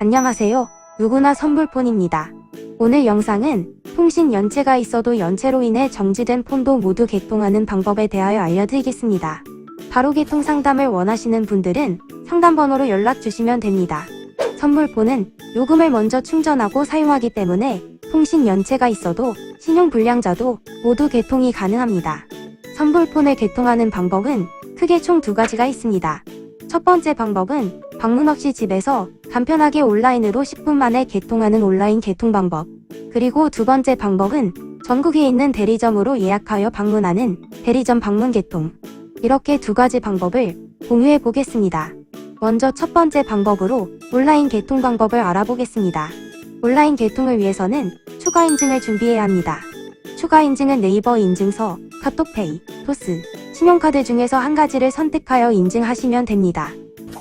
안녕하세요. 누구나 선불폰입니다. 오늘 영상은 통신 연체가 있어도 연체로 인해 정지된 폰도 모두 개통하는 방법에 대하여 알려드리겠습니다. 바로 개통 상담을 원하시는 분들은 상담번호로 연락 주시면 됩니다. 선불폰은 요금을 먼저 충전하고 사용하기 때문에 통신 연체가 있어도 신용 불량자도 모두 개통이 가능합니다. 선불폰을 개통하는 방법은 크게 총 두 가지가 있습니다. 첫 번째 방법은 방문 없이 집에서 간편하게 온라인으로 10분 만에 개통하는 온라인 개통 방법. 그리고 두 번째 방법은 전국에 있는 대리점으로 예약하여 방문하는 대리점 방문 개통. 이렇게 두 가지 방법을 공유해 보겠습니다. 먼저 첫 번째 방법으로 온라인 개통 방법을 알아보겠습니다. 온라인 개통을 위해서는 추가 인증을 준비해야 합니다. 추가 인증은 네이버 인증서, 카톡페이, 토스, 신용카드 중에서 한 가지를 선택하여 인증하시면 됩니다.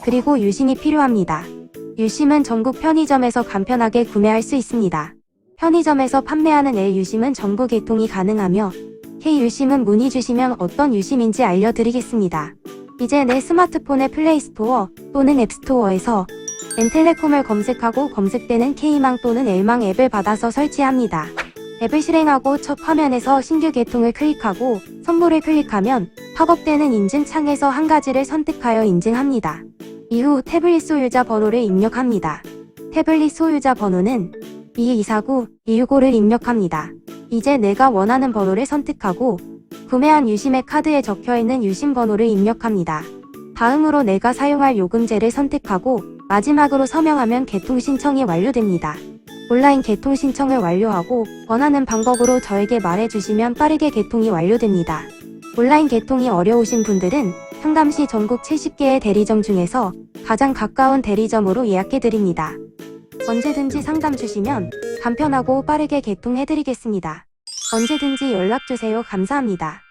그리고 유심이 필요합니다. 유심은 전국 편의점에서 간편하게 구매할 수 있습니다. 편의점에서 판매하는 L 유심은 정부 개통이 가능하며 K 유심은 문의 주시면 어떤 유심인지 알려드리겠습니다. 이제 내 스마트폰의 플레이스토어 또는 앱스토어에서 엔텔레콤을 검색하고 검색되는 K망 또는 L망 앱을 받아서 설치합니다. 앱을 실행하고 첫 화면에서 신규 개통을 클릭하고 선물을 클릭하면 팝업되는 인증 창에서 한 가지를 선택하여 인증합니다. 이후 태블릿 소유자 번호를 입력합니다. 태블릿 소유자 번호는 2249-265를 입력합니다. 이제 내가 원하는 번호를 선택하고 구매한 유심의 카드에 적혀있는 유심 번호를 입력합니다. 다음으로 내가 사용할 요금제를 선택하고 마지막으로 서명하면 개통 신청이 완료됩니다. 온라인 개통 신청을 완료하고 원하는 방법으로 저에게 말해주시면 빠르게 개통이 완료됩니다. 온라인 개통이 어려우신 분들은 상담 시 전국 70개의 대리점 중에서 가장 가까운 대리점으로 예약해드립니다. 언제든지 상담 주시면 간편하고 빠르게 개통해드리겠습니다. 언제든지 연락주세요. 감사합니다.